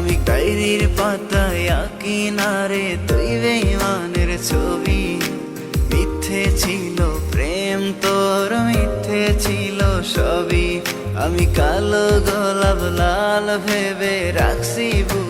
আমি ডায়েরির পাতায় আঁকি না তুই বেমানের ছবি। মিথ্যে ছিল প্রেম, তোর মিথ্যে ছিল সবই। আমি কালো গোলাপ লাল ভেবে রাখছি বুকে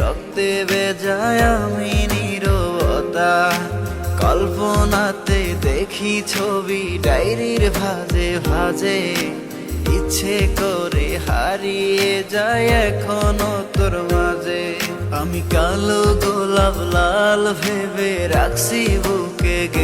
রক্তে বেজায় আমি নীরবতা। কল্পনাতে দেখি ছবি ডায়েরির ভাজে ভাজে। ইচ্ছে করে হারিয়ে যায় এখনও তোর মাঝে। আমি কালো গোলাপ লাল ভেবে রাখছি বুকে গেথে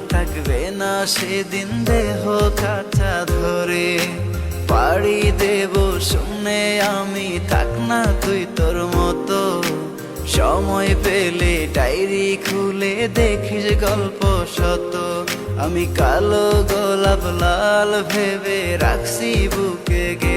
থাকবে না সেদিন দেহ কাঁচা ধরে। পাড়ি দেব, শুনে আমি থাক না তুই তোর মতো। সময় পেলে ডায়েরি খুলে দেখিস গল্প শত আমি কালো গোলাপ লাল ভেবে রাখছি বুকে গে